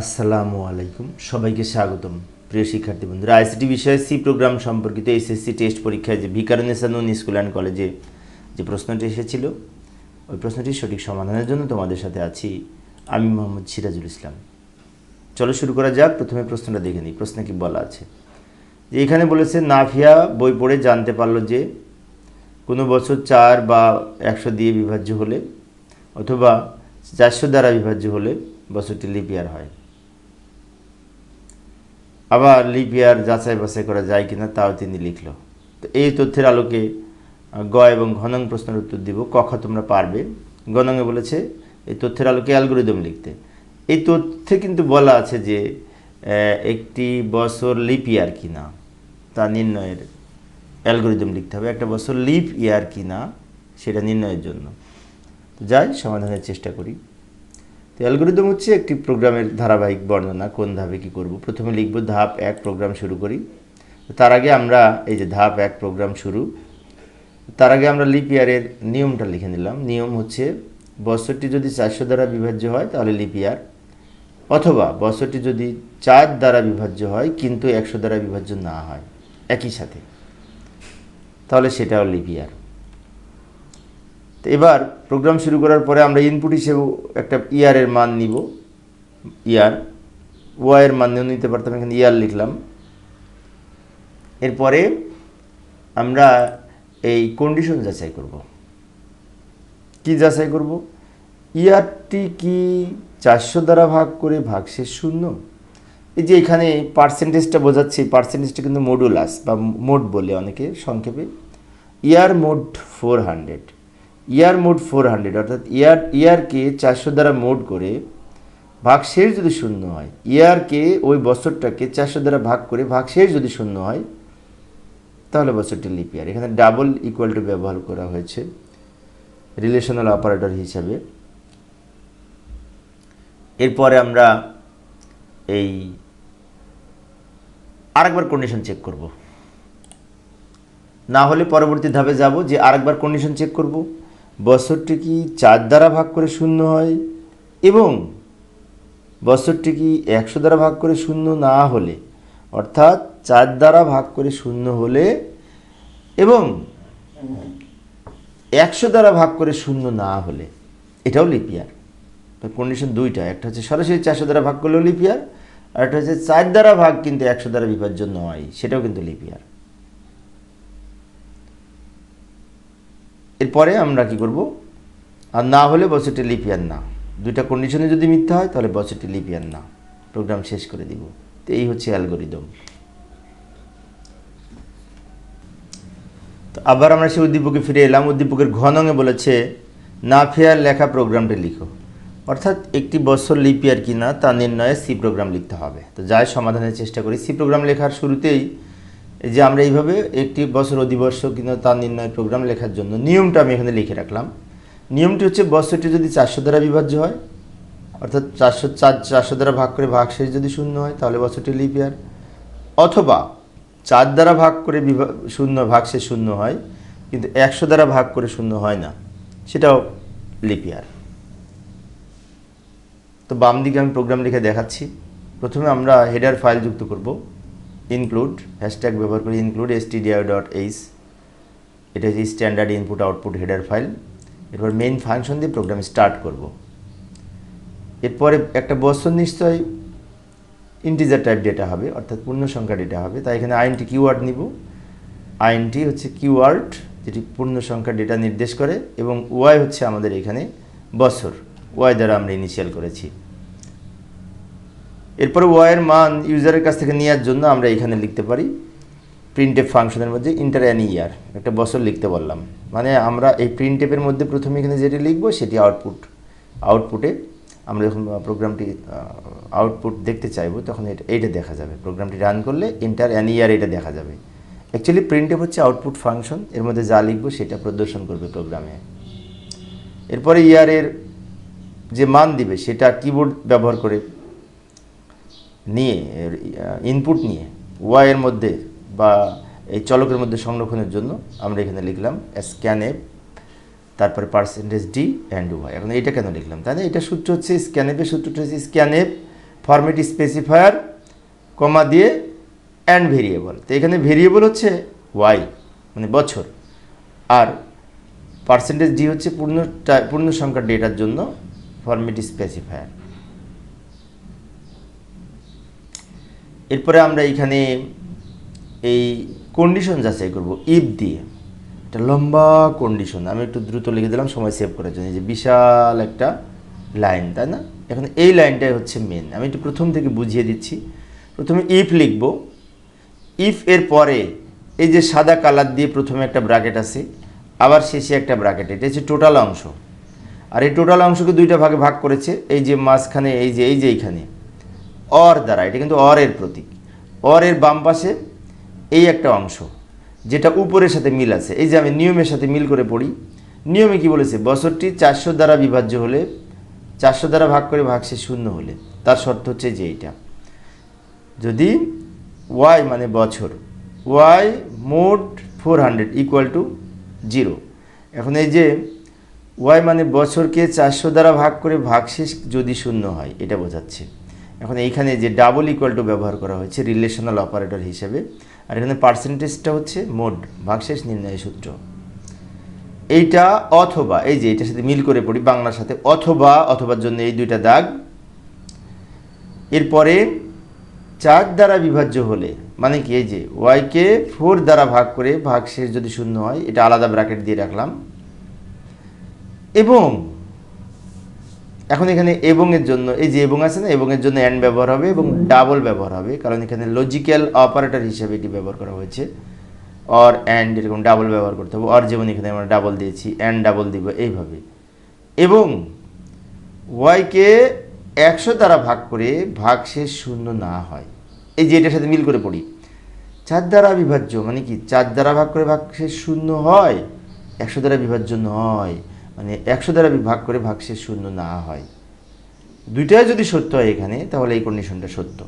আসসালামু আলাইকুম। সবাইকে স্বাগতম। প্রিয় শিক্ষার্থী বন্ধুরা, আইসিটি বিষয়ে সি প্রোগ্রাম সম্পর্কিত এসএসসি টেস্ট পরীক্ষায় যে ভিকারুনেসা নুন স্কুল অ্যান্ড কলেজে যে প্রশ্নটি এসেছিল, ওই প্রশ্নটির সঠিক সমাধানের জন্য তোমাদের সাথে আছি আমি মোহাম্মদ সিরাজুল ইসলাম। চলো শুরু করা যাক। প্রথমে প্রশ্নটা দেখে নিই। প্রশ্নে কি বলা আছে? যে এখানে বলেছে, নাফিয়া বই পড়ে জানতে পারল যে কোনো বছর চার বা একশো দিয়ে বিভাজ্য হলে অথবা চারশো দ্বারা বিভাজ্য হলে বছরটি লিপিয়ার হয়। আবার লিপিয়ার যাচাই বাছাই করা যায় কিনা তাও তিনি লিখল। তো এই তথ্যের আলোকে গ এবং ঘনং প্রশ্নের উত্তর দিব। কখ তোমরা পারবে। গণঙে বলেছে, এই তথ্যের আলোকে অ্যালগোরিদম লিখতে। এই তথ্যে কিন্তু বলা আছে যে একটি বছর লিপ ইয়ার কিনা, তা নির্ণয়ের অ্যালগোরিদম লিখতে হবে। একটা বছর লিপ ইয়ার কিনা, সেটা নির্ণয়ের জন্য। তো যাই, সমাধানের চেষ্টা করি। তো অ্যালগোরিদম হচ্ছে একটি প্রোগ্রামের ধারাবাহিক বর্ণনা, কোন ধাপে কী করব? প্রথমে লিখব ধাপ এক, প্রোগ্রাম শুরু করি। তার আগে আমরা এই যে ধাপ এক, প্রোগ্রাম শুরু, তার আগে আমরা লিপ ইয়ারের নিয়মটা লিখে নিলাম। নিয়ম হচ্ছে, বছরটি যদি চারশো দ্বারা বিভাজ্য হয়, তাহলে লিপ ইয়ার। অথবা বছরটি যদি চার দ্বারা বিভাজ্য হয়, কিন্তু একশো দ্বারা বিভাজ্য না হয়, একই সাথে। তাহলে সেটাও লিপ ইয়ার। তো এবার প্রোগ্রাম শুরু করার পরে আমরা ইনপুট হিসেবে একটা ইয়ারের মান নিব। ইয়ার ওয়াইয়ের মান নিয়েও নিতে পারতাম, এখানে ইয়ার লিখলাম। এরপরে আমরা এই কন্ডিশন যাচাই করব। কি যাচাই করব? ইয়ারটি কি চারশো দ্বারা ভাগ করে ভাগশেষ শূন্য? এই যে এখানে পার্সেন্টেজটা বোঝাচ্ছি পার্সেন্টেজটা কিন্তু মডুলাস বা মোড বলে অনেকে সংক্ষেপে। Year mod four hundred year mod four hundred অর্থাৎ ইয়ার, ইয়ারকে চারশো দ্বারা মোড করে ভাগ ভাগশেষ যদি শূন্য হয়, ইয়ারকে ওই বছরটাকে চারশো দ্বারা ভাগ করে ভাগ ভাগশেষ যদি শূন্য হয়, তাহলে বছরটি লিপ ইয়ার এখানে ডাবল ইকুয়াল টু ব্যবহার করা হয়েছে রিলেশনাল অপারেটর হিসাবে। এরপরে আমরা এই আরেকবার কন্ডিশন চেক করব। না হলে পরবর্তী ধাপে যাব যে আরেকবার কন্ডিশন চেক করব। বছরটি কি চার দ্বারা ভাগ করে শূন্য হয়? এবং বছরটি কি একশো দ্বারা ভাগ করে শূন্য না হলে? অর্থাৎ চার দ্বারা ভাগ করে শূন্য হলে এবং একশো দ্বারা ভাগ করে শূন্য না হলে। এটাও লিপিয়ার কন্ডিশন দুইটা, একটা হচ্ছে সরাসরি চারশো দ্বারা ভাগ করলেও লিপিয়ার আর একটা হচ্ছে চার দ্বারা ভাগ কিন্তু একশো দ্বারা বিভাজ্য নয়, সেটাও কিন্তু লিপিয়ার এরপরে আমরা কি করব? আর না হলে বছরটি লিপিয়ার না। দুইটা কন্ডিশনে যদি মিথ্যা হয়, তাহলে বছরটি লিপিয়ার না। প্রোগ্রাম শেষ করে দিব। তো এই হচ্ছে অ্যালগোরিদম তো আবার আমরা সেই উদ্দীপকে ফিরে এলাম। উদ্দীপকের ঘনঙে বলেছে, না ফেয়ার লেখা প্রোগ্রামটি লিখো। অর্থাৎ একটি বছর লিপিয়ার কিনা তা নির্ণয়ে সি প্রোগ্রাম লিখতে হবে। তো যাই সমাধানের চেষ্টা করি। সি প্রোগ্রাম লেখার শুরুতেই যে আমরা এইভাবে একটি বছর অধিবর্ষ কিনা তা নির্ণয় প্রোগ্রাম লেখার জন্য নিয়মটা আমি এখানে লিখে রাখলাম। নিয়মটি হচ্ছে বছরটি যদি চারশো দ্বারা বিভাজ্য হয়, অর্থাৎ চারশো চার, চারশো দ্বারা ভাগ করে ভাগ শেষ যদি শূন্য হয়, তাহলে বছরটি লিপ ইয়ার অথবা চার দ্বারা ভাগ করে বিভা, শূন্য ভাগ শেষ শূন্য হয়, কিন্তু একশো দ্বারা ভাগ করে শূন্য হয় না, সেটাও লিপ ইয়ার তো বাম দিকে আমি প্রোগ্রাম লিখে দেখাচ্ছি। প্রথমে আমরা হেডার ফাইল যুক্ত করব। ইনক্লুড হ্যাশট্যাগ ব্যবহার করে ইনক্লুড এস ডট এইচ এটা হচ্ছে standard input output header file এরপর মেইন ফাংশন দিয়ে প্রোগ্রাম স্টার্ট করব। এরপরে একটা বছর নিশ্চয়ই ইন্টিজার টাইপ ডেটা হবে, অর্থাৎ পূর্ণ সংখ্যা ডেটা হবে। তাই এখানে আইনটি কিওয়ার্ড নিব। আইনটি হচ্ছে কিওয়ার্ড যেটি পূর্ণ সংখ্যা ডেটা নির্দেশ করে, এবং ওয়াই হচ্ছে আমাদের এখানে বছর। ওয়াই দ্বারা আমরা ইনিশিয়াল করেছি। এরপরে ওয়াইয়ের মান ইউজারের কাছ থেকে নেওয়ার জন্য আমরা এখানে লিখতে পারি প্রিন্টেপ ফাংশনের মধ্যে ইন্টার অ্যান ইয়ার একটা বছর লিখতে বললাম। মানে আমরা এই প্রিন্টেপের মধ্যে প্রথমে এখানে যেটি লিখব সেটি আউটপুট আউটপুটে আমরা যখন প্রোগ্রামটি আউটপুট দেখতে চাইব, তখন এটা, এইটা দেখা যাবে। প্রোগ্রামটি রান করলে ইন্টার অ্যান ইয়ার এটা দেখা যাবে। অ্যাকচুয়ালি প্রিন্টেপ হচ্ছে আউটপুট ফাংশন এর মধ্যে যা লিখব সেটা প্রদর্শন করবে প্রোগ্রামে এরপরে ইয়ারের যে মান দিবে, সেটা কিবোর্ড ব্যবহার করে নিয়ে ইনপুট নিয়ে ওয়াইয়ের মধ্যে বা এই চলকের মধ্যে সংরক্ষণের জন্য আমরা এখানে লিখলাম স্ক্যানএপ তারপরে পার্সেন্টেজ ডি অ্যান্ড ওয়াই এখন এটা কেন লিখলাম? তাই না? এটা সূত্র হচ্ছে স্ক্যানএপের সূত্রটা হচ্ছে স্ক্যানএপ ফরমেট স্পেসিফায়ার কমা দিয়ে অ্যান্ড ভেরিয়েবল তো এখানে ভেরিয়েবল হচ্ছে ওয়াই মানে বছর। আর পার্সেন্টেজ ডি হচ্ছে পূর্ণ পূর্ণ সংখ্যার ডেটার জন্য ফরমেট স্পেসিফায়ার এরপরে আমরা এখানে এই কন্ডিশন যাচাই করব ইফ দিয়ে। একটা লম্বা কন্ডিশন আমি একটু দ্রুত লিখে দিলাম, সময় সেভ করার জন্য। এই যে বিশাল একটা লাইন তাই না? এখন এই লাইনটাই হচ্ছে মেন আমি একটু প্রথম থেকে বুঝিয়ে দিচ্ছি। প্রথমে ইফ লিখব। ইফ এর পরে এই যে সাদা কালার দিয়ে প্রথমে একটা ব্র্যাকেট আছে, আবার শেষে একটা ব্র্যাকেট এটা হচ্ছে টোটাল অংশ। আর এই টোটাল অংশকে দুইটা ভাগে ভাগ করেছে, এই যে মাঝখানে, এই যে এই যে এইখানে। অর দ্বারা, এটা কিন্তু অর এর প্রতীক। অর এর বাম পাশে এই একটা অংশ, যেটা উপরের সাথে মিল আছে। এই যে আমি নিয়মের সাথে মিল করে পড়ি, নিয়মে কি বলেছে? বছরটি চারশো দ্বারা বিভাজ্য হলে, চারশো দ্বারা ভাগ করে ভাগশেষ শূন্য হলে, তার শর্ত হচ্ছে যে এইটা। যদি ওয়াই মানে বছর ওয়াই মোট four hundred equal to zero এখন এই যে ওয়াই মানে বছরকে চারশো দ্বারা ভাগ করে ভাগশেষ যদি শূন্য হয়, এটা বোঝাচ্ছে। এখন এইখানে যে ডাবল ইকুয়াল টু ব্যবহার করা হয়েছে রিলেশনাল অপারেটর হিসেবে, আর এখানে পার্সেন্টেজটা হচ্ছে মোড ভাগশেষ নির্ণয় সূত্র। এইটা অথবা, এই যে এটার সাথে মিল করে পড়ি বাংলার সাথে, অথবা, অথবার জন্য এই দুইটা দাগ। এরপরে চার দ্বারা বিভাজ্য হলে মানে কি, এই যে ওয়াইকে ফোর দ্বারা ভাগ করে ভাগ শেষ যদি শূন্য হয়, এটা আলাদা ব্র্যাকেট দিয়ে রাখলাম। এবং এখন এখানে এবং এর জন্য এই যে এবং আছে না এবং এর জন্য অ্যান্ড ব্যবহার হবে এবং ডাবল ব্যবহার হবে কারণ এখানে লজিক্যাল অপারেটর হিসেবে এটি ব্যবহার করা হয়েছে। অর অ্যান্ড এরকম ডাবল ব্যবহার করতে হবে অর যেমন এখানে আমরা ডাবল দিয়েছি অ্যান্ড ডাবল দিব এইভাবে। এবং ওয়াইকে একশো দ্বারা ভাগ করে ভাগ শেষ শূন্য না হয়। এই যে এটার সাথে মিল করে পড়ি। চার দ্বারা বিভাজ্য মানে কি? চার দ্বারা ভাগ করে ভাগ শেষ শূন্য হয় একশো দ্বারা বিভাজ্য নয়। মানে একশো দ্বারা ভাগ করে ভাগ শেষ শূন্য না হয়। দুইটাই যদি সত্য হয় এখানে, তাহলে এই কন্ডিশনটা সত্য।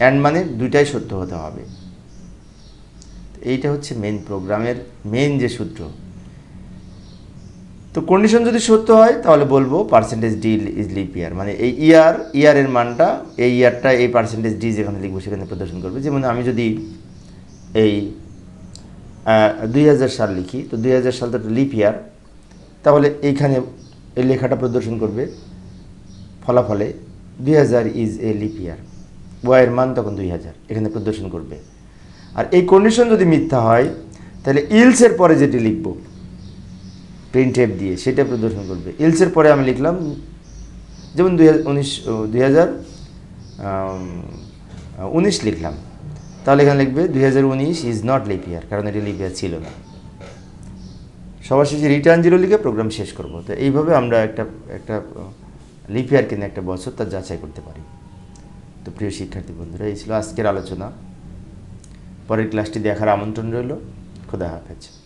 অ্যান্ড মানে দুইটাই সত্য হতে হবে। এইটা হচ্ছে মেন প্রোগ্রামের মেন যে সূত্র। তো কন্ডিশন যদি সত্য হয়, তাহলে বলব percentage D is leap year মানে এই ইয়ার ইয়ারের মানটা, এই ইয়ারটা এই পার্সেন্টেজ ডি যেখানে লিখব সেখানে প্রদর্শন করবে। যেমন আমি যদি এই দুই হাজার সাল লিখি, তো দুই হাজার সাল তো লিপ ইয়ার তাহলে এইখানে এই লেখাটা প্রদর্শন করবে ফলাফলে দুই হাজার ইজ এ লিপ ইয়ার ওয়াইয়ের মান তখন দুই হাজার, এখানে প্রদর্শন করবে। আর এই কন্ডিশন যদি মিথ্যা হয়, তাহলে ইলসের পরে যেটি লিখব প্রিন্ট টেপ দিয়ে, সেটা প্রদর্শন করবে। ইলসের পরে আমি লিখলাম, যেমন দুই উনিশ হাজার উনিশ লিখলাম। তাহলে এখানে লিখবে, দুই হাজার উনিশ ইজ নট লিপ ইয়ার কারণ এটি লিপিয়ার ছিল না। সবার শেষে রিটার্ন জিরো লিখে প্রোগ্রাম শেষ করব। তো এইভাবে আমরা একটা একটা লিপিয়ার কিনে একটা বছর তার যাচাই করতে পারি। তো প্রিয় শিক্ষার্থী বন্ধুরা, এই ছিল আজকের আলোচনা। পরের ক্লাসটি দেখার আমন্ত্রণ রইল। খোদা হাফেজ।